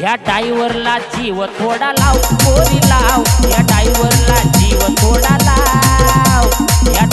या डायव्हरला जीव थोडा लाव कोरी लाव. या डायव्हरला जीव थोडा लाव. या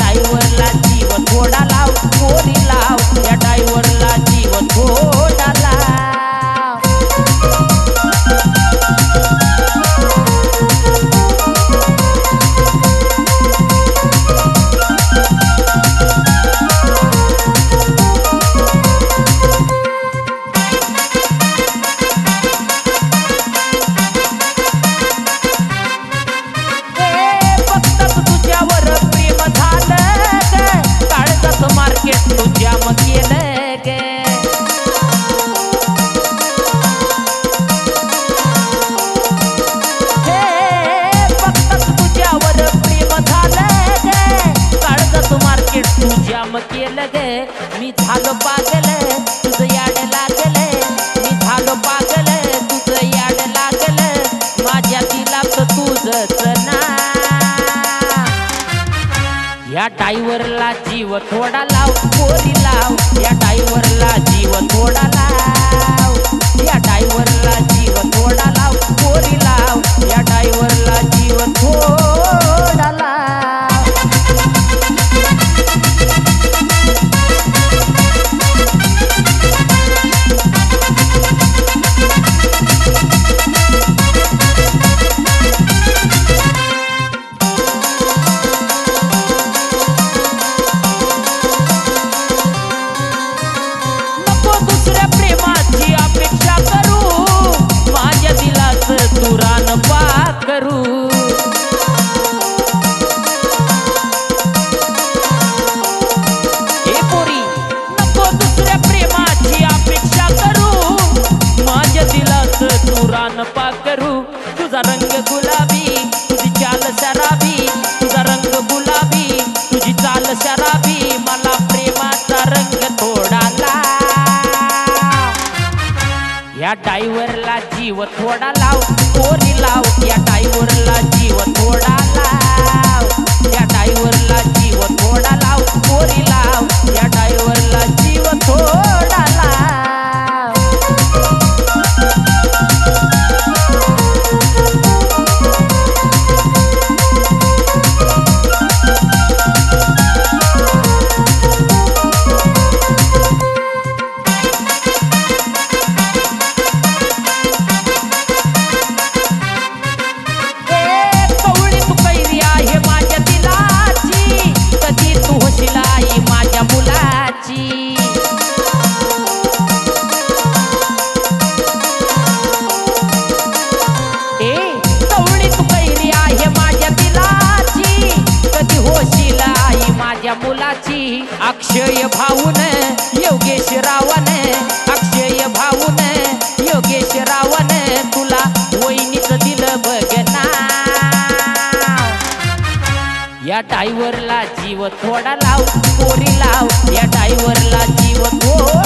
या डायव्हरला जीव थोडा लाव पोरी लाव. या डायव्हरला जीव थोडा लाव. पुराण पाठ करू. हे पोरी नको दुसऱ्या प्रेमाची अपेक्षा करू. माझ्या दिलास पुराण पाठ या डायव्हरला जीव थोडा लाव पोरी लाव. या डायव्हरला जीव थोडा अक्षय भाऊन योगेश रावण. अक्षय भाऊन योगेश रावण तुला वहिनीच दिलं बघना या डायव्हरला जीव थोडा लाव पोरी लाव. या डायव्हरला जीव थोडा